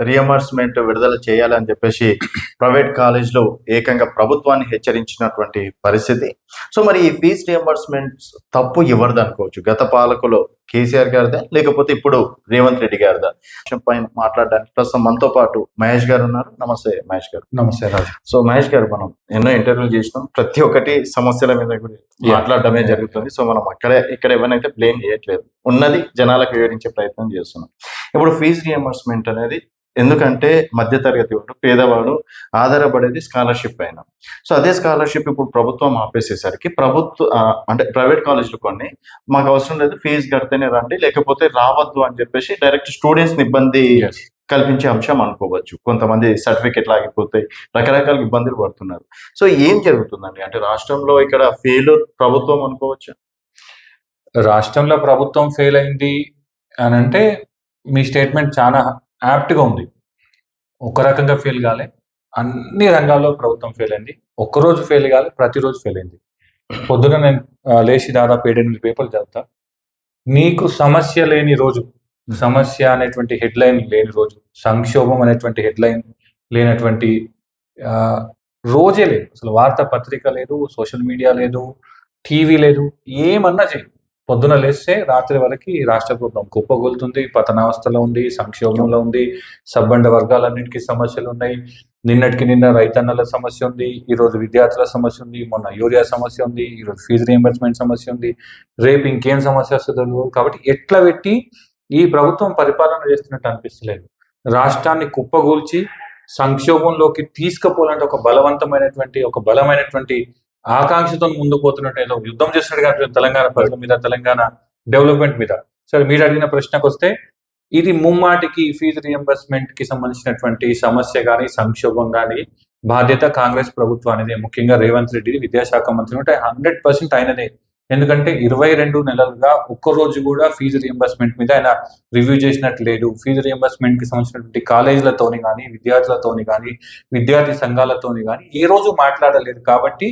Reimbursement విడుదల చేయాలని చెప్పేసి ప్రైవేట్ కాలేజ్లో ఏకంగా ప్రభుత్వాన్ని హెచ్చరించినటువంటి పరిస్థితి. సో మరి ఈ ఫీజ్ రియంబర్స్మెంట్ తప్పు ఎవరిది అనుకోవచ్చు? గత పాలకులో కేసీఆర్ గారిదా? లేకపోతే ఇప్పుడు రేవంత్ రెడ్డి గారిదా? పైన మాట్లాడడానికి ప్రస్తుతం మనతో పాటు మహేష్ గారు ఉన్నారు. నమస్తే మహేష్ గారు. నమస్తే రాజు. సో మహేష్ గారు మనం ఎన్నో ఇంటర్వ్యూలు చేసినాం. ప్రతి ఒక్కటి సమస్యల మీద కూడా మాట్లాడడమే జరుగుతుంది. సో మనం అక్కడే ఇక్కడ ఎవరినైతే బ్లేమ్ చేయట్లేదు ఉన్నది జనాలకు వివరించే ప్రయత్నం చేస్తున్నాం. ఇప్పుడు ఫీజు రియంబర్స్మెంట్ అనేది ఎందుకంటే మధ్యతరగతి వాడు పేదవాడు ఆధారపడేది స్కాలర్షిప్ పైన సో అదే స్కాలర్షిప్ ఇప్పుడు ప్రభుత్వం ఆపేసేసరికి ప్రభుత్వ అంటే ప్రైవేట్ కాలేజీలు కొన్ని మాకు అవసరం లేదు ఫీజు కడితేనే రండి లేకపోతే రావద్దు అని చెప్పేసి డైరెక్ట్ స్టూడెంట్స్ ఇబ్బంది. కల్పించే అంశం అనుకోవచ్చు. కొంతమంది సర్టిఫికెట్లు ఆగిపోతాయి రకరకాల ఇబ్బందులు పడుతున్నారు. సో ఏం జరుగుతుందండి? అంటే రాష్ట్రంలో ఇక్కడ ఫెయిల్యూర్ ప్రభుత్వం అనుకోవచ్చు? రాష్ట్రంలో ప్రభుత్వం ఫెయిల్ అయింది అని అంటే మీ స్టేట్మెంట్ చాలా యాప్ట్గా ఉంది. ఒక రకంగా ఫెయిల్ కాలే. అన్ని రంగాల్లో ప్రభుత్వం ఫెయిల్ అయింది. ఒక్కరోజు ఫెయిల్ కాలే ప్రతిరోజు ఫెయిల్ అయింది. పొద్దున నేను లేచి దాదాపు ఏడెనిమిది పేపర్లు చదువుతా. నీకు సమస్య లేని రోజు సమస్య అనేటువంటి హెడ్లైన్ లేని రోజు సంక్షోభం అనేటువంటి హెడ్లైన్ లేనటువంటి రోజే లేదు. అసలు వార్తా పత్రిక లేదు సోషల్ మీడియా లేదు టీవీ లేదు ఏమన్నా చేయదు పొద్దున లేస్తే రాత్రి వరకు రాష్ట్ర ప్రభుత్వం కుప్పగొలుతుంది పతనావస్థలో ఉంది సంక్షోభంలో ఉంది సబ్బండ వర్గాలన్నింటికి సమస్యలు ఉన్నాయి. నిన్నటికి నిన్న రైతన్నల సమస్య ఉంది ఈ రోజు విద్యార్థుల సమస్య ఉంది మొన్న యూరియా సమస్య ఉంది ఈ రోజు ఫీజు రియంబర్స్మెంట్ సమస్య ఉంది. రేపు ఇంకేం సమస్య వస్తుందో కాబట్టి ఎట్లా పెట్టి ఈ ప్రభుత్వం పరిపాలన చేస్తున్నట్టు అనిపిస్తలేదు. రాష్ట్రాన్ని కుప్పగూల్చి సంక్షోభంలోకి తీసుకుపోవాలంటే ఒక బలవంతమైనటువంటి ఒక బలమైనటువంటి ఆకాంక్షతో ముందుకు పోతున్నట్టు ఏదో యుద్ధం చేస్తున్నట్టుగా తెలంగాణ ప్రజల మీద తెలంగాణ డెవలప్మెంట్ మీద. సరే మీరు అడిగిన ప్రశ్నకు వస్తే ఇది ముమ్మాటికి ఫీజు రియంబర్స్మెంట్కి సంబంధించినటువంటి సమస్య కానీ సంక్షోభం కానీ బాధ్యత కాంగ్రెస్ ప్రభుత్వానిదే ముఖ్యంగా రేవంత్ రెడ్డి విద్యాశాఖ మంత్రి ఉంటే హండ్రెడ్ పర్సెంట్ ఆయనదే. ఎందుకంటే ఇరవై రెండు నెలలుగా ఒక్క రోజు కూడా ఫీజు రియంబర్స్మెంట్ మీద ఆయన రివ్యూ చేసినట్టు లేదు ఫీజు రియంబర్స్మెంట్కి సంబంధించినటువంటి కాలేజీలతోని కానీ విద్యార్థులతోని కానీ విద్యార్థి సంఘాలతోని కానీ ఏ రోజు మాట్లాడలేదు. కాబట్టి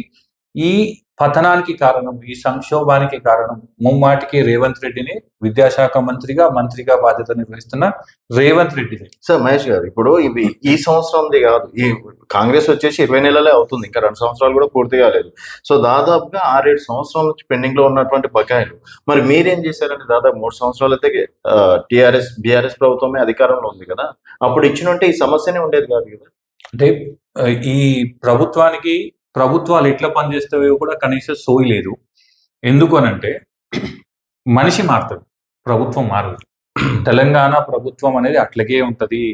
ఈ పతనానికి కారణం ఈ సంక్షోభానికి కారణం ముమ్మాటికి రేవంత్ రెడ్డిని విద్యాశాఖ మంత్రిగా మంత్రిగా బాధ్యత నిర్వహిస్తున్న రేవంత్ రెడ్డిని సార్ మహేష్ గారు ఇప్పుడు ఇవి ఈ సంవత్సరంది కాదు ఈ కాంగ్రెస్ వచ్చేసి ఇరవై నెలలే అవుతుంది ఇంకా రెండు సంవత్సరాలు కూడా పూర్తి కాలేదు. సో దాదాపుగా ఆరేడు సంవత్సరాల నుంచి పెండింగ్లో ఉన్నటువంటి బకాయిలు. మరి మీరేం చేశారంటే దాదాపు మూడు సంవత్సరాలు అయితే టిఆర్ఎస్ బీఆర్ఎస్ ప్రభుత్వమే అధికారంలో ఉంది కదా? అప్పుడు ఇచ్చినుంటే ఈ సమస్యనే ఉండేది కాదు కదా? అంటే ఈ ప్రభుత్వానికి ప్రభుత్వాలు ఎట్లా పనిచేస్తావో కూడా కనీసం సోయి లేదు. ఎందుకు అనంటే మనిషి మారుతుంది ప్రభుత్వం మారదు. తెలంగాణ ప్రభుత్వం అనేది అట్లాగే ఉంటది.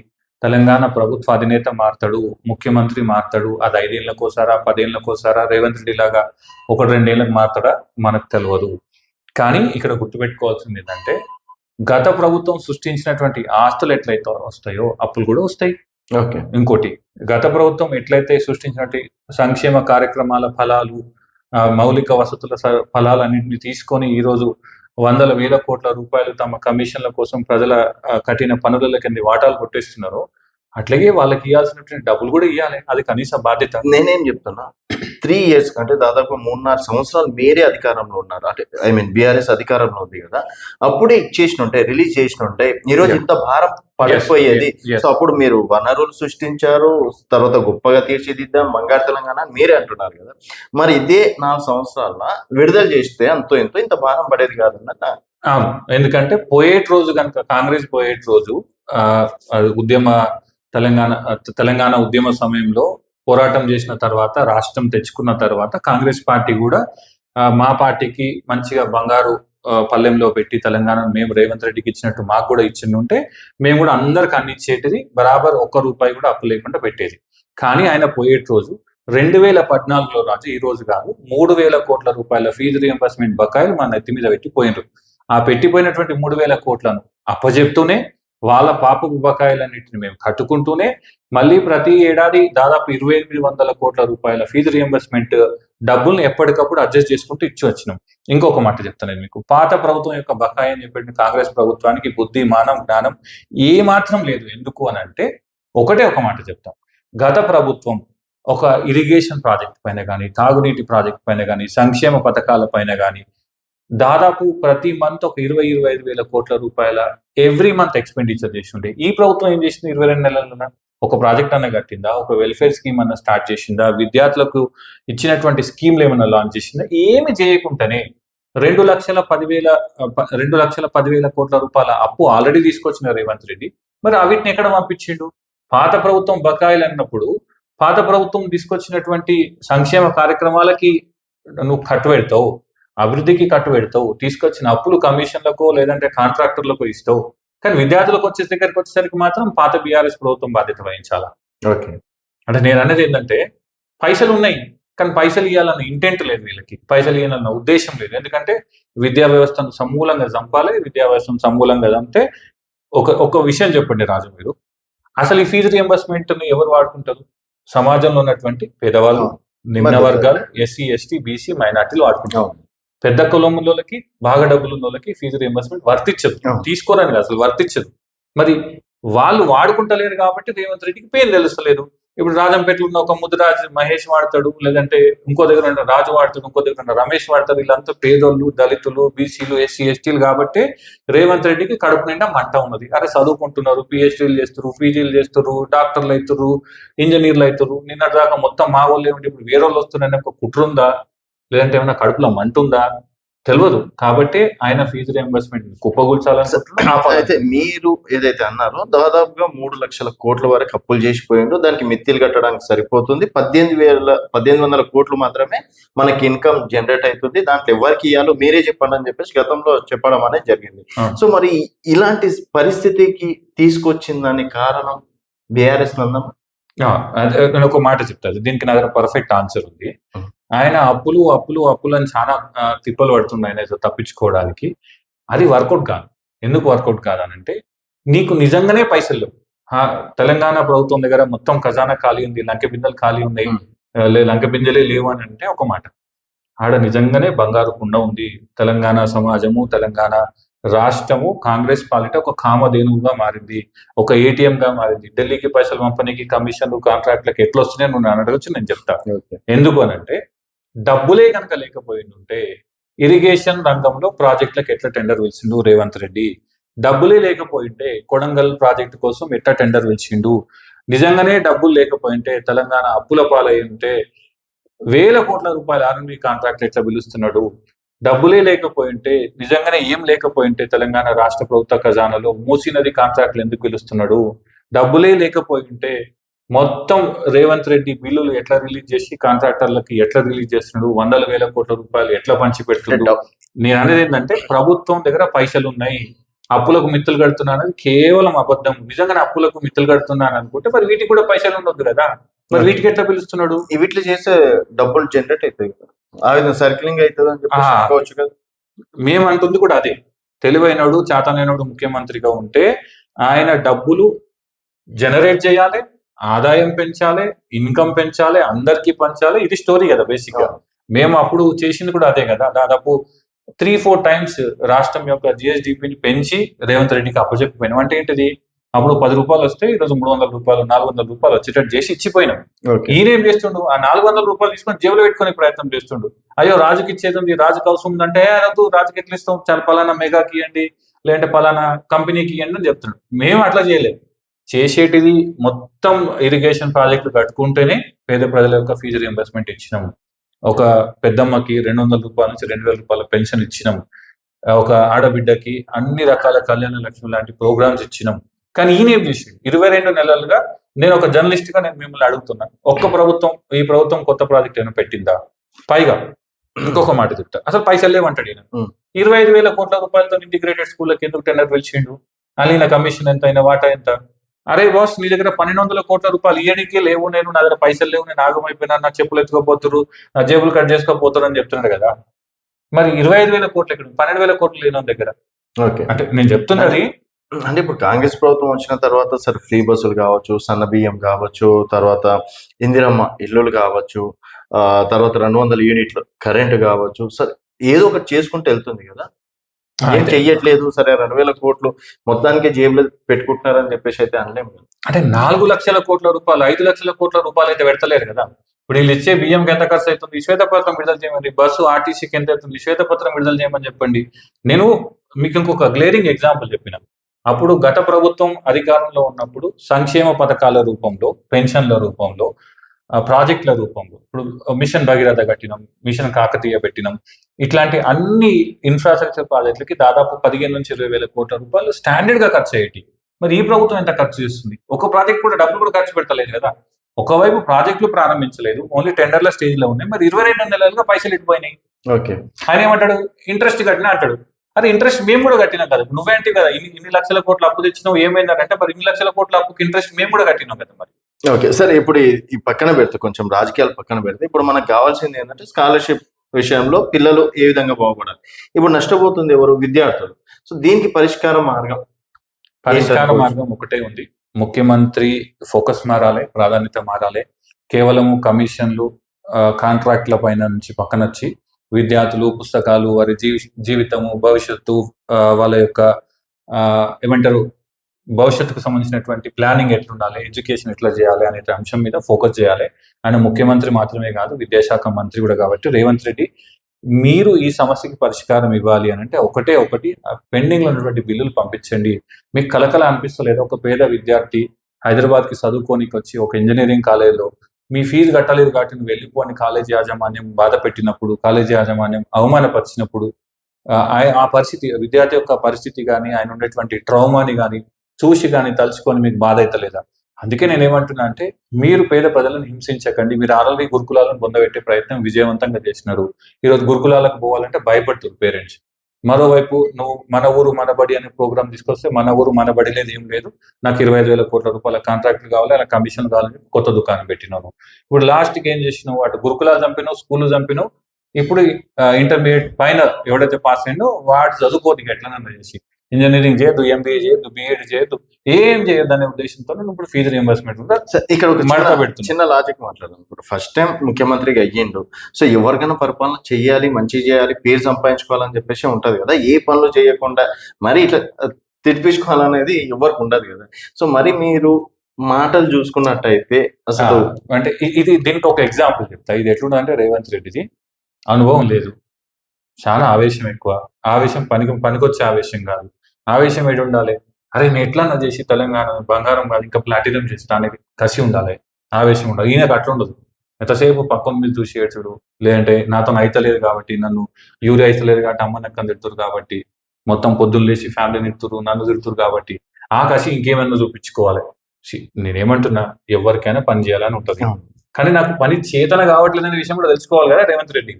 తెలంగాణ ప్రభుత్వ అధినేత మారుతాడు ముఖ్యమంత్రి మారుతాడు అది ఐదేళ్ళకోసారా పదేళ్ళకోసారా రేవంత్ రెడ్డి లాగా ఒకటి రెండేళ్ళకు మారుతాడా? మనకు తెలియదు కానీ ఇక్కడ గుర్తుపెట్టుకోవాల్సింది ఏంటంటే గత ప్రభుత్వం సృష్టించినటువంటి ఆస్తులు ఎట్లయితే వస్తాయో అప్పులు కూడా వస్తాయి. ఇంకోటి గత ప్రభుత్వం ఎట్లయితే సృష్టించినట్టు సంక్షేమ కార్యక్రమాల ఫలాలు ఆ, మౌలిక వసతుల స- ఫలాలన్నింటినీ తీసుకొని ఈ రోజు వందల వేల కోట్ల రూపాయలు తమ కమిషన్ల కోసం ప్రజల కఠిన పనుల కింద వాటాలు కొట్టేస్తున్నారు. అట్లాగే వాళ్ళకి ఇవ్వాల్సినటువంటి డబ్బులు కూడా ఇవ్వాలి అది కనీస బాధ్యత. నేనేం చెప్తున్నా? త్రీ ఇయర్స్ అంటే దాదాపు మూడున్నర సంవత్సరాలు మీరే అధికారంలో ఉన్నారు. అంటే ఐ మీన్ బీఆర్ఎస్ అధికారంలో ఉంది కదా. అప్పుడే ఇచ్చేసిన ఉంటే రిలీజ్ చేసిన ఉంటే ఈ రోజు Yeah. ఇంత భారం పడిపోయేది. సో అప్పుడు మీరు వనరులు సృష్టించారు తర్వాత గొప్పగా తీర్చిదిద్దాం బంగారు తెలంగాణ మీరే అంటున్నారు కదా. మరి ఇదే నాలుగు సంవత్సరాల విడుదల చేస్తే అంతో ఎంతో ఇంత భారం పడేది కాదన్న ఎందుకంటే పోయేటి రోజు కనుక కాంగ్రెస్ పోయేటి రోజు ఉద్యమ తెలంగాణ తెలంగాణ ఉద్యమ సమయంలో పోరాటం చేసిన తర్వాత రాష్ట్రం తెచ్చుకున్న తర్వాత కాంగ్రెస్ పార్టీ కూడా మా పార్టీకి మంచిగా బంగారు పల్లెంలో పెట్టి తెలంగాణ మేము రేవంత్ రెడ్డికి ఇచ్చినట్టు మాకు కూడా ఇచ్చిండు ఉంటే మేము కూడా అందరికి అన్ని ఇచ్చేటిది బరాబర్ ఒక్క రూపాయి కూడా అప్పు లేకుండా పెట్టేది. కానీ ఆయన పోయేటి రోజు రెండు వేల పద్నాలుగులో రాజు ఈ రోజు కాదు మూడు వేల కోట్ల రూపాయల ఫీజు రియంబర్స్మెంట్ బకాయిలు మన నెత్తి మీద పెట్టిపోయినరు ఆ పెట్టిపోయినటువంటి మూడు వేల కోట్లను అప్పజెప్తూనే వాళ్ళ పాపపు బకాయిలన్నింటిని మేము కట్టుకుంటూనే మళ్ళీ ప్రతి ఏడాది దాదాపు ఇరవై ఎనిమిది వందల కోట్ల రూపాయల ఫీజు రియంబర్స్మెంట్ డబ్బుల్ని ఎప్పటికప్పుడు అడ్జస్ట్ చేసుకుంటూ ఇచ్చి వచ్చినాం. ఇంకొక మాట చెప్తాను మీకు. పాత ప్రభుత్వం యొక్క బకాయి అని చెప్పిన కాంగ్రెస్ ప్రభుత్వానికి బుద్ధి మానం జ్ఞానం ఏ మాత్రం లేదు. ఎందుకు అని అంటే ఒకటే ఒక మాట చెప్తాం. గత ప్రభుత్వం ఒక ఇరిగేషన్ ప్రాజెక్ట్ పైన కానీ తాగునీటి ప్రాజెక్ట్ పైన కానీ సంక్షేమ పథకాల పైన కానీ దాదాపు ప్రతి మంత్ ఒక ఇరవై ఇరవై ఐదు వేల కోట్ల రూపాయల ఎవ్రీ మంత్ ఎక్స్పెండిచర్ చేస్తుండే ఈ ప్రభుత్వం ఏం చేసింది ఇరవై రెండు నెలల ఒక ప్రాజెక్ట్ అన్న కట్టిందా? ఒక వెల్ఫేర్ స్కీమ్ అన్న స్టార్ట్ చేసిందా? విద్యార్థులకు ఇచ్చినటువంటి స్కీమ్లు ఏమైనా లాంచ్ చేసిందా? ఏమి చేయకుండానే రెండు లక్షల పదివేల రెండు లక్షల పదివేల కోట్ల రూపాయల అప్పు ఆల్రెడీ తీసుకొచ్చిన రేవంత్ రెడ్డి. మరి అవిటిని ఎక్కడ పంపించిండు? పాత ప్రభుత్వం బకాయిలు అన్నప్పుడు పాత ప్రభుత్వం తీసుకొచ్చినటువంటి సంక్షేమ కార్యక్రమాలకి నువ్వు కట్టు పెడతావు. అభివృద్ధికి కట్టు పెడతావు తీసుకొచ్చిన అప్పులు కమిషన్లకు లేదంటే కాంట్రాక్టర్లకు ఇస్తావు. కానీ విద్యార్థులకు వచ్చే దగ్గరికి వచ్చేసరికి మాత్రం పాత బీఆర్ఎస్ ప్రభుత్వం బాధ్యత వహించాలా? ఓకే. అంటే నేను అనేది ఏంటంటే పైసలు ఉన్నాయి కానీ పైసలు ఇవ్వాలన్న ఇంటెంట్ లేదు వీళ్ళకి. పైసలు ఇవ్వాలన్న ఉద్దేశం లేదు. ఎందుకంటే విద్యా వ్యవస్థను సమూలంగా చంపాలి విద్యా వ్యవస్థను సమూలంగా చంపితే ఒక ఒక విషయం చెప్పండి రాజు మీరు. అసలు ఈ ఫీజు రియంబర్స్మెంట్ని ఎవరు వాడుకుంటారు? సమాజంలో ఉన్నటువంటి పేదవాళ్ళు నిమ్న వర్గాలు ఎస్సీ ఎస్టీ బీసీ మైనార్టీలు వాడుకుంటారు. అవును. పెద్ద కులములకి బాగా డబ్బులు ఉన్న వాళ్ళకి ఫీజు రియంబర్స్మెంట్ వర్తించదు. తీసుకోరని అసలు వర్తించదు. మరి వాళ్ళు వాడుకుంటలేరు కాబట్టి రేవంత్ రెడ్డికి పేరు తెలుస్తలేదు. ఇప్పుడు రాజంపేటలో ఉన్న ఒక ముదిరాజ్ మహేష్ వాడతాడు లేదంటే ఇంకో దగ్గర ఉన్న రాజు వాడతాడు ఇంకో దగ్గర ఉన్న రమేష్ వాడతాడు వీళ్ళంతా పేదోళ్ళు దళితులు బీసీలు ఎస్సీ ఎస్టీలు కాబట్టి రేవంత్ రెడ్డికి కడుపు నిండా మంట ఉన్నది. అరే చదువుకుంటున్నారు పిహెచ్డీలు చేస్తారు పీజీలు చేస్తారు డాక్టర్లు అవుతారు ఇంజనీర్లు అవుతారు నిన్నటి దాకా మొత్తం మా వాళ్ళు ఏమిటి ఇప్పుడు వేరే వాళ్ళు వస్తున్నారని ఒక కుట్ర ఉందా? లేదంటే ఏమైనా కడుపులో మంట ఉందా? తెలియదు కాబట్టి ఆయన ఫీజు రియంబర్స్మెంట్ కుప్పగూల్చాలనుకుంటున్నారు అయితే మీరు ఏదైతే అన్నారో దాదాపుగా మూడు లక్షల కోట్ల వరకు అప్పులు చేసిపోయిండు దానికి మిత్తిలు కట్టడానికి సరిపోతుంది. పద్దెనిమిది వేల పద్దెనిమిది వందల కోట్లు మాత్రమే మనకి ఇన్కమ్ జనరేట్ అవుతుంది. దాంట్లో ఎవరికి ఇవ్వాలో మీరే చెప్పండి అని చెప్పేసి గతంలో చెప్పడం అనేది జరిగింది. సో మరి ఇలాంటి పరిస్థితికి తీసుకొచ్చిందని కారణం బీఆర్ఎస్ నందం ఆ, అదే నేను ఒక మాట చెప్తాను. దీనికి నా దగ్గర పర్ఫెక్ట్ ఆన్సర్ ఉంది. ఆయన అప్పులు అప్పులు అప్పులు అని చాలా తిప్పలు పడుతుంది ఆయన తప్పించుకోవడానికి. అది వర్కౌట్ కాదు. ఎందుకు వర్కౌట్ కాదనంటే నీకు నిజంగానే పైసలు లేవు. తెలంగాణ ప్రభుత్వం దగ్గర మొత్తం ఖజానా ఖాళీ ఉంది లంకె బిందెలు ఖాళీ ఉన్నాయి లంకె బిందెలే లేవు అని అంటే ఒక మాట. ఆడ నిజంగానే బంగారు కుండ ఉంది. తెలంగాణ సమాజము తెలంగాణ రాష్ట్రము కాంగ్రెస్ పాలిట ఒక కామధేనువుగా మారింది. ఒక ఏటీఎం గా మారింది. ఢిల్లీకి పైసలు పంపనీకి కమిషన్లు కాంట్రాక్ట్లకు ఎట్లా వస్తున్నాయి నువ్వు అడగచ్చు నేను చెప్తా. ఎందుకు అని అంటే డబ్బులే కనుక లేకపోయిండుంటే ఇరిగేషన్ రంగంలో ప్రాజెక్టులకు ఎట్లా టెండర్ పిలిచిండు రేవంత్ రెడ్డి? డబ్బులే లేకపోయింటే కొడంగల్ ప్రాజెక్టు కోసం ఎట్లా టెండర్ పిలిచిండు? నిజంగానే డబ్బులు లేకపోయింటే తెలంగాణ అప్పుల పాలై ఉంటే వేల కోట్ల రూపాయల ఆర్మీ కాంట్రాక్ట్ ఎట్లా పిలుస్తున్నాడు? డబ్బులే లేకపోయింటే నిజంగానే ఏం లేకపోయింటే తెలంగాణ రాష్ట్ర ప్రభుత్వ ఖజానాలో మూసినది కాంట్రాక్ట్లు ఎందుకు పిలుస్తున్నాడు? డబ్బులే లేకపోయింటే మొత్తం రేవంత్ రెడ్డి బిల్లులు ఎట్లా రిలీజ్ చేసి కాంట్రాక్టర్లకి ఎట్లా రిలీజ్ చేస్తున్నాడు? వందల వేల కోట్ల రూపాయలు ఎట్లా పంచి పెడుతున్నాడు? నేను అనేది ఏంటంటే ప్రభుత్వం దగ్గర పైసలు ఉన్నాయి. అప్పులకు మిత్తులు కడుతున్నాను అనేది కేవలం అబద్ధం. నిజంగానే అప్పులకు మిత్తులు కడుతున్నాను అనుకుంటే మరి వీటికి కూడా పైసలు ఉండొద్దు కదా? మరి వీటికి ఎట్లా పిలుస్తున్నాడు? వీటిలో చేస్తే డబ్బులు జనరేట్ అవుతాయి కదా. ఆ విధంగా సర్కిలింగ్ అవుతుంది అని చెప్పేసి ఆ. అనుకోవచ్చు కదా. మేము అంటుంది కూడా అదే. తెలివైనడు చాతనైనడు ముఖ్యమంత్రిగా ఉంటే ఆయన డబ్బులు జనరేట్ చేయాలి. ఆదాయం పెంచాలి ఇన్కమ్ పెంచాలి అందరికీ పంచాలి ఇది స్టోరీ కదా బేసిక్గా మేము అప్పుడు చేసింది కూడా అదే కదా. దాదాపు త్రీ ఫోర్ టైమ్స్ రాష్ట్రం యొక్క జిఎస్డిపిని పెంచి రేవంత్ రెడ్డికి అప్పచెప్పిపోయినాం అంటే ఏంటిది? అప్పుడు పది రూపాయలు వస్తే ఈరోజు మూడు వందల రూపాయలు నాలుగు వందల రూపాయలు వచ్చేటట్టు చేసి ఇచ్చిపోయినాం. ఈయన చేస్తుండు? ఆ నాలుగు వందల రూపాయలు తీసుకొని జేబులో పెట్టుకునే ప్రయత్నం చేస్తుండు. అయ్యో రాజుకి ఇచ్చేది రాజుకి అవసరం ఉందంటే "ఏ, వద్దు రాజుకి ఎట్లా ఇస్తాం చాలా పలానా మెగాకి ఇవ్వండి లేదంటే పలానా కంపెనీకి ఇవ్వండి అని చెప్తున్నాడు. మేము అట్లా చేయలేదు. చేసేటిది మొత్తం ఇరిగేషన్ ప్రాజెక్టులు కట్టుకుంటేనే పేద ప్రజల యొక్క ఫీజు రియంబర్స్మెంట్ ఇచ్చినాము. ఒక పెద్దమ్మకి రెండు వందల రూపాయల నుంచి రెండు వేల రూపాయల పెన్షన్ ఇచ్చినాము. ఒక ఆడబిడ్డకి అన్ని రకాల కళ్యాణ లక్ష్మి లాంటి ప్రోగ్రామ్స్ ఇచ్చినాము. కానీ ఈయన ఏం చేసిండు? ఇరవై రెండు నెలలుగా నేను ఒక జర్నలిస్ట్గా నేను మిమ్మల్ని అడుగుతున్నాను ఒక్క ప్రభుత్వం ఈ ప్రభుత్వం కొత్త ప్రాజెక్ట్ ఏమైనా పెట్టిందా? పైగా ఇంకొక మాట చెప్తా. అసలు పైసలు లేవంటాడు ఈయన. ఇరవై ఐదు వేల కోట్ల రూపాయలతో ఇంటిగ్రేటెడ్ స్కూళ్ళకి ఎందుకు టెండర్ పిలిచిండు? అలీన కమిషన్ ఎంత అయినా వాటా ఎంత? అరే బాస్ నీ దగ్గర పన్నెండు వందల కోట్ల రూపాయలు ఇయ్యడానికి లేవు నేను నా దగ్గర పైసలు లేవు నేను ఆగమైపోయినా నా చెప్పులు ఎత్తుకోపోతురు నా జేబులు కట్ చేసుకోపోతురు అని చెప్తున్నాడు కదా. మరి ఇరవై ఐదు వేల కోట్లు ఇక్కడ పన్నెండు వేల కోట్లు లేని దగ్గర. ఓకే. అంటే నేను చెప్తున్నది అంటే ఇప్పుడు కాంగ్రెస్ ప్రభుత్వం వచ్చిన తర్వాత సరే ఫ్రీ బస్సులు కావచ్చు సన్న బియ్యం కావచ్చు తర్వాత ఇందిరమ్మ ఇల్లులు కావచ్చు ఆ తర్వాత రెండు వందల యూనిట్లు కరెంట్ కావచ్చు సరే ఏదో ఒకటి చేసుకుంటూ వెళ్తుంది కదా. ఏం చెయ్యట్లేదు సరే రెండు వేల కోట్లు మొత్తానికి జేబులో పెట్టుకుంటున్నారని చెప్పేసి అయితే అనలేము. అంటే నాలుగు లక్షల కోట్ల రూపాయలు ఐదు లక్షల కోట్ల రూపాయలు అయితే పెడతలేరు కదా. ఇప్పుడు వీళ్ళు ఇచ్చే బియ్యంకి ఎంత ఖర్చు అవుతుంది? శ్వేతపత్రం విడుదల చేయమని బస్సు ఆర్టీసీకి ఎంత అవుతుంది? శ్వేతపత్రం విడుదల చేయమని చెప్పండి. నేను మీకు ఇంకొక గ్లేరింగ్ ఎగ్జాంపుల్ చెప్పిన. అప్పుడు గత ప్రభుత్వం అధికారంలో ఉన్నప్పుడు సంక్షేమ పథకాల రూపంలో పెన్షన్ల రూపంలో ప్రాజెక్టుల రూపంలో. ఇప్పుడు మిషన్ భగీరథ కట్టినాం మిషన్ కాకతీయ పెట్టినాం. ఇట్లాంటి అన్ని ఇన్ఫ్రాస్ట్రక్చర్ ప్రాజెక్టులకి దాదాపు పదిహేను నుంచి ఇరవై వేల కోట్ల రూపాయలు స్టాండర్డ్గా ఖర్చు అయ్యేటి మరి ఈ ప్రభుత్వం ఎంత ఖర్చు చేస్తుంది? ఒక ప్రాజెక్ట్ కూడా డబ్బులు కూడా ఖర్చు పెట్టలేదు కదా. ఒకవైపు ప్రాజెక్టులు ప్రారంభించలేదు ఓన్లీ టెండర్ల స్టేజ్లో ఉన్నాయి. మరి ఇరవై రెండు నెలలుగా పైసలు ఇటుపోయినాయి ఓకే. ఆయన ఏమంటాడు? ఇంట్రెస్ట్ కట్టినా అంటాడు. అరే ఇంట్రెస్ట్ మేము కూడా కట్టినాం కదా. నువ్వేంటి కదా ఇన్ని ఇన్ని లక్షల కోట్ల అప్పు తెచ్చినావు ఏమైందంటే మరి ఇన్ని లక్షల కోట్ల అప్పుకి ఇంట్రెస్ట్ మేము కూడా కట్టినాం కదా మరి. ఓకే సరే ఇప్పుడు ఈ- పక్కన పెడితే కొంచెం రాజకీయాలు పక్కన పెడితే. ఇప్పుడు మనకు కావాల్సింది ఏంటంటే స్కాలర్షిప్ విషయంలో పిల్లలు ఏ విధంగా బాగుపడాలి. ఇప్పుడు నష్టపోతుంది ఎవరు? విద్యార్థులు. సో దీనికి పరిష్కార మార్గం పరిష్కార? మార్గం ఒకటే ఉంది. ముఖ్యమంత్రి ఫోకస్ మారాలి ప్రాధాన్యత మారాలి. కేవలము కమిషన్లు కాంట్రాక్ట్ల పైన నుంచి పక్కనొచ్చి విద్యార్థులు పుస్తకాలు వారి జీవి జీవితము భవిష్యత్తు వాళ్ళ యొక్క ఏమంటారు? భవిష్యత్తుకు సంబంధించినటువంటి ప్లానింగ్ ఎట్లుండాలి ఎడ్యుకేషన్ ఎట్లా చేయాలి అనే అంశం మీద ఫోకస్ చేయాలి. ఆయన ముఖ్యమంత్రి మాత్రమే కాదు విద్యాశాఖ మంత్రి కూడా కాబట్టి రేవంత్ రెడ్డి మీరు ఈ సమస్యకి పరిష్కారం ఇవ్వాలి అని అంటే ఒకటే ఒకటి పెండింగ్లో ఉన్నటువంటి బిల్లులు పంపించండి. మీకు కలకల అనిపిస్తలేదు? ఒక పేద విద్యార్థి హైదరాబాద్కి చదువుకోనికి వచ్చి ఒక ఇంజనీరింగ్ కాలేజీలో మీ ఫీజు కట్టలేదు కాబట్టి నువ్వు వెళ్ళిపోని కాలేజీ యాజమాన్యం బాధ పెట్టినప్పుడు కాలేజీ యాజమాన్యం అవమానపరిచినప్పుడు ఆ, ఆ పరిస్థితి విద్యార్థి యొక్క పరిస్థితి కానీ ఆయన ఉండేటువంటి ట్రౌమాని కానీ చూసి కానీ తలుచుకొని మీకు బాధ అవుతలేదా అందుకే నేను ఏమంటున్నా అంటే మీరు పేద ప్రజలను హింసించకండి. మీరు ఆల్రెడీ గురుకులాలను పొందబెట్టే ప్రయత్నం విజయవంతంగా చేసినారు. ఈరోజు గురుకులాలకు పోవాలంటే భయపడుతుంది పేరెంట్స్. మరోవైపు నువ్వు మన ఊరు మన బడి అనే ప్రోగ్రామ్ తీసుకొస్తే మన ఊరు మన బడి లేదు ఏం లేదు. నాకు ఇరవై ఐదు వేల కోట్ల రూపాయల కాంట్రాక్ట్లు కావాలి అలా కమిషన్ కావాలని కొత్త దుకాణం పెట్టినాను ఇప్పుడు లాస్ట్కి ఏం చేసినావు? అటు గురుకులాలు చంపినావు స్కూల్ చంపినావు. ఇప్పుడు ఇంటర్మీడియట్ పైన ఎవడైతే పాస్ అయిందో వాడు చదువుకోదు ఎట్లనన్నా చేసి ఇంజనీరింగ్ చేయొద్దు ఎంబీఏ చేయొద్దు బీఎడ్ చేయొద్దు ఏం చేయొద్దు అనే ఉద్దేశంతో ఇప్పుడు ఫీజు రియంబర్స్మెంట్ ఇక్కడ ఒక చిన్న- పెడుతుంది. చిన్న లాజిక్ మాట్లాడదాం. ఇప్పుడు ఫస్ట్ టైం ముఖ్యమంత్రిగా అయ్యిండు. సో ఎవరికైనా పరిపాలన చేయాలి మంచి చేయాలి పేరు సంపాదించుకోవాలని చెప్పేసి ఉంటది కదా. ఏ పనులు చేయకుండా మరి ఇట్లా తిడిపించుకోవాలనేది ఎవరికి ఉండదు కదా. సో మరి మీరు మాటలు చూసుకున్నట్టయితే అసలు అంటే ఇది దీనికి ఒక ఎగ్జాంపుల్ చెప్తా. ఇది ఎట్లుందంటే రేవంత్ రెడ్డిది. అనుభవం లేదు. చాలా ఆవేశం ఎక్కువ. ఆవేశం పనికి పనికొచ్చే ఆవేశం కాదు. ఆవేశం ఏడు ఉండాలి? అరే నేను ఎట్లా చేసి తెలంగాణ బంగారం కాదు ఇంకా ప్లాటినం చేస్తానికి కసి ఉండాలి. ఆవేశం ఉండాలి. ఈయనకు అట్లా ఉండదు. ఎంతసేపు పక్కన మీద చూసి ఏడ్చుడు? లేదంటే నాతో అయితలేదు కాబట్టి నన్ను యూరియా అయితలేదు కాబట్టి అమ్మ నక్కని తిడుతురు కాబట్టి మొత్తం పొద్దున్న లేచి ఫ్యామిలీని తిడుతురు నన్ను తిడుతురు కాబట్టి ఆ కసి ఇంకేమైనా చూపించుకోవాలి. నేనేమంటున్నా ఎవరికైనా పని చేయాలని ఉంటది. కానీ నాకు పని చేతన కావట్లేదనే విషయం కూడా తెలుసుకోవాలి కదా రేవంత్ రెడ్డి.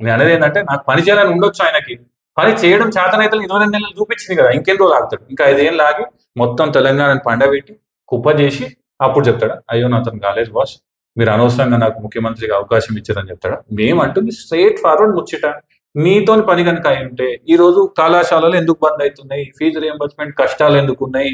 నేను అనేది ఏంటంటే నాకు పని చేయాలని ఉండొచ్చు ఆయనకి. మరి చేయడం చేతనైతే ఇరవై రెండు నెలలు చూపించింది కదా ఇంకెన్ని రోజులు ఆగుతాడు? ఇంకా ఐదేళ్ళు లాగి మొత్తం తెలంగాణని పండబెట్టి కుప్ప చేసి అప్పుడు చెప్తాడు అయ్యో నా అతను కాలేదు బాస్ మీరు అనవసరంగా నాకు ముఖ్యమంత్రిగా అవకాశం ఇచ్చారని చెప్తాడా? మేము అంటుంది స్ట్రైట్ ఫార్వర్డ్ ముచ్చట మీతో పని కనుక అయి ఉంటే ఈ రోజు కళాశాలలు ఎందుకు బంద్ అవుతున్నాయి ఫీజు రియంబర్స్మెంట్ కష్టాలు ఎందుకు ఉన్నాయి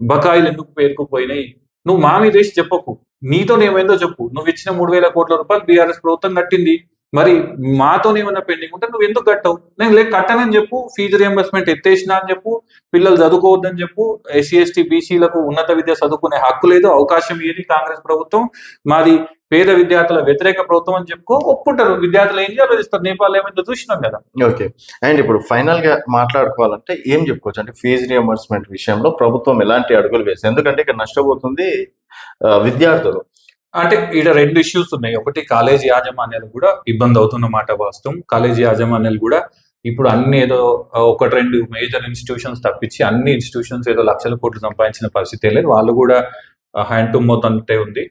బకాయిలు ఎందుకు పేరుకుపోయినాయి నువ్వు మా మీద చెప్పకు నీతో ఏమైందో చెప్పు నువ్వు ఇచ్చిన మూడు వేల కోట్ల రూపాయలు బీఆర్ఎస్ ప్రభుత్వం కట్టింది మరి మాతో ఏమైనా పెండింగ్ ఉంటే నువ్వు ఎందుకు కట్టవు? నేను లేక కట్టనని చెప్పు ఫీజు రియంబర్స్మెంట్ ఎత్తేసిన అని చెప్పు పిల్లలు చదువుకోవద్దని చెప్పు ఎస్సీ ఎస్టీ బీసీలకు ఉన్నత విద్య చదువుకునే హక్కు లేదు అవకాశం ఏది కాంగ్రెస్ ప్రభుత్వం మాది పేద విద్యార్థుల వ్యతిరేక ప్రభుత్వం అని చెప్పుకో ఒప్పుకుంటారు. విద్యార్థులు ఏం చేయాలో ఇస్తారు నేపాల్ ఏమైందో చూసినాం కదా. ఓకే. అండ్ ఇప్పుడు ఫైనల్గా మాట్లాడుకోవాలంటే ఏం చెప్పుకోవచ్చు? అంటే ఫీజు రియంబర్స్మెంట్ విషయంలో ప్రభుత్వం ఎలాంటి అడుగులు వేసింది? ఎందుకంటే ఇక్కడ నష్టపోతుంది ఆ, విద్యార్థులు. అంటే ఇక్కడ రెండు ఇష్యూస్ ఉన్నాయి. ఒకటి కాలేజీ యాజమాన్యాలు కూడా ఇబ్బంది అవుతున్నమాట వాస్తవం. కాలేజీ యాజమాన్యాలు కూడా ఇప్పుడు అన్ని ఏదో ఒకటి రెండు మేజర్ ఇన్స్టిట్యూషన్స్ తప్పించి అన్ని ఇన్స్టిట్యూషన్స్ ఏదో లక్షల కోట్లు సంపాదించిన పరిస్థితి లేదు. వాళ్ళు కూడా హ్యాండ్ టు మౌత్ అంటే ఉంది.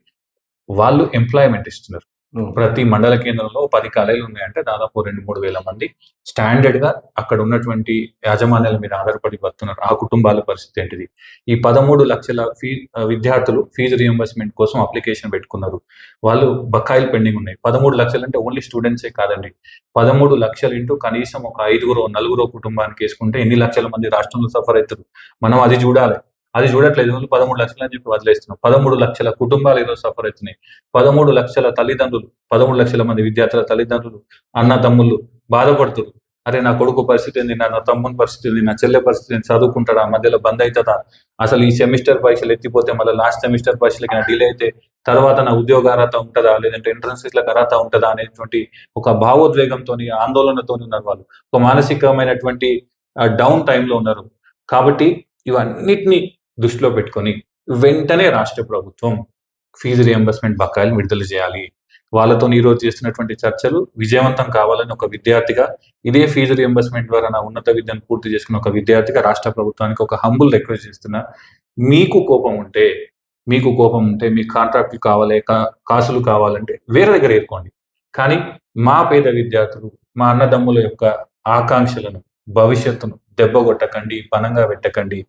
వాళ్ళు ఎంప్లాయ్మెంట్ ఇస్తున్నారు. ప్రతి మండల కేంద్రంలో పది కాలేజీలు ఉన్నాయంటే దాదాపు రెండు మూడు వేల మంది. స్టాండర్డ్గా అక్కడ ఉన్నటువంటి యాజమాన్యాల మీద ఆధారపడి వస్తున్నారు ఆ కుటుంబాల పరిస్థితి ఏంటిది? ఈ పదమూడు లక్షల ఫీ విద్యార్థులు ఫీజు రియంబర్స్మెంట్ కోసం అప్లికేషన్ పెట్టుకున్నారు. వాళ్ళు బకాయిలు పెండింగ్ ఉన్నాయి. పదమూడు లక్షలు అంటే ఓన్లీ స్టూడెంట్సే కాదండి. పదమూడు లక్షలు ఇంటూ కనీసం ఒక ఐదుగురు నలుగురు కుటుంబానికి వేసుకుంటే ఎన్ని లక్షల మంది రాష్ట్రంలో సఫర్ అవుతారు? మనం అది చూడాలి. అది చూడట్లేదు. ఓన్లీ పదమూడు లక్షలు అని చెప్పి వదిలేస్తున్నాం. పదమూడు లక్షల కుటుంబాలు ఈరోజు సఫర్ అవుతున్నాయి. పదమూడు లక్షల తల్లిదండ్రులు పదమూడు లక్షల మంది విద్యార్థుల తల్లిదండ్రులు అన్న తమ్ముళ్ళు బాధపడుతున్నారు అరే నా కొడుకు పరిస్థితి ఏంది? నా నా తమ్ముని పరిస్థితి ఏంది? నా చెల్లె పరిస్థితి ఏంది? చదువుకుంటాడా? మధ్యలో బంద్ అవుతుందా? అసలు ఈ సెమిస్టర్ పరీక్షలు ఎత్తిపోతే మళ్ళీ లాస్ట్ సెమిస్టర్ పరీక్షలకి నా డిలే అయితే తర్వాత నా ఉద్యోగ అర్హత ఉంటుందా? లేదంటే ఎంట్రన్స్ ఇట్లకు అర్హత ఉంటుందా? అనేటువంటి ఒక భావోద్వేగంతో ఆందోళనతో ఉన్నారు వాళ్ళు. ఒక మానసికమైనటువంటి డౌన్ టైంలో ఉన్నారు. కాబట్టి ఇవన్నిటిని దృష్టిలో పెట్టుకొని వెంటనే రాష్ట్ర ప్రభుత్వం ఫీజు రియంబర్స్మెంట్ బకాయిలు విడుదల చేయాలి. వాళ్ళతో ఈరోజు చేస్తున్నటువంటి చర్చలు విజయవంతం కావాలని ఒక విద్యార్థిగా ఇదే ఫీజు రియంబర్స్మెంట్ ద్వారా నా ఉన్నత విద్యను పూర్తి చేసుకున్న ఒక విద్యార్థిగా రాష్ట్ర ప్రభుత్వానికి ఒక హంబుల్ రిక్వెస్ట్ చేస్తున్నా మీకు కోపం ఉంటే మీకు కోపం ఉంటే మీ కాంట్రాక్టులు కావాలి కా- కాసులు కావాలంటే వేరే దగ్గర ఏర్కోండి. కానీ మా పేద విద్యార్థులు మా అన్నదమ్ముల యొక్క ఆకాంక్షలను భవిష్యత్తును దెబ్బగొట్టకండి పనంగా పెట్టకండి.